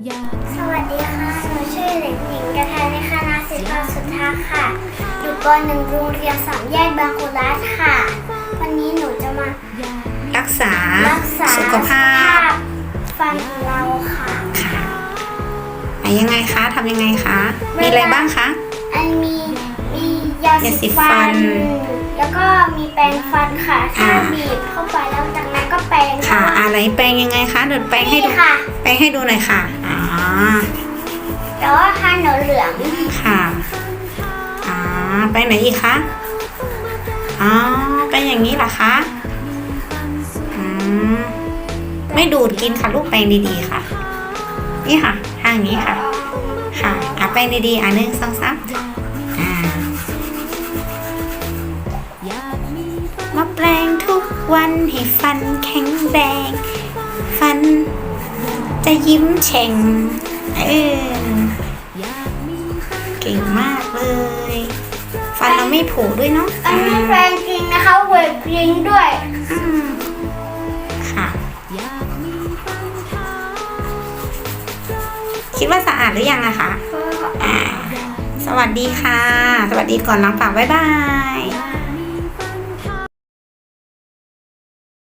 สวัสดีค่ะ หนูชื่อเด็กหญิงกระทาในคณะศิลปสุทธาค่ะ อยู่ป .1 โรงเรียนสามแยกบางขุรัฐค่ะ วันนี้หนูจะมารักษารักษาสุขภาพ ฟันของเราค่ะค่ะอะยังไงคะทำยังไงคะ มีอะไรบ้างคะ อันมีมียายาสีสีฟัฟัน น แล้วก็มีแปรงฟันค่ะ ถ้าอ่า บีบเข้าไปแล้ว แปลงยังไงคะเดินแปลงให้ดูนี่ค่ะแปลงให้ดูหน่อยค่ะอ๋อแต่ว่าถ้าหนูเหลืองค่ะอ๋อแปลงไหนอีกคะอ๋อแปลงอย่างนี้เหรอคะอืมไม่ดูดกินค่ะลูกแปลงดีๆค่ะ นี่ค่ะทางนี้ค่ะ ค่ะอะแปลงดีๆอะหนึ่งสองสามอ่ามาแปลงทุก วันให้ฟันแข็งแรง ฟันจะยิ้มแฉ่งเออเก่งมากเลย ฟันเราไม่ผุด้วยเนาะอันนี้แปรงจริงนะคะเวทจริงด้วยอืมค่ะ คิดว่าสะอาดหรือยังอะคะอ่าสวัสดีค่ะ สวัสดีก่อนล้างปากบ๊ายบาย Bye.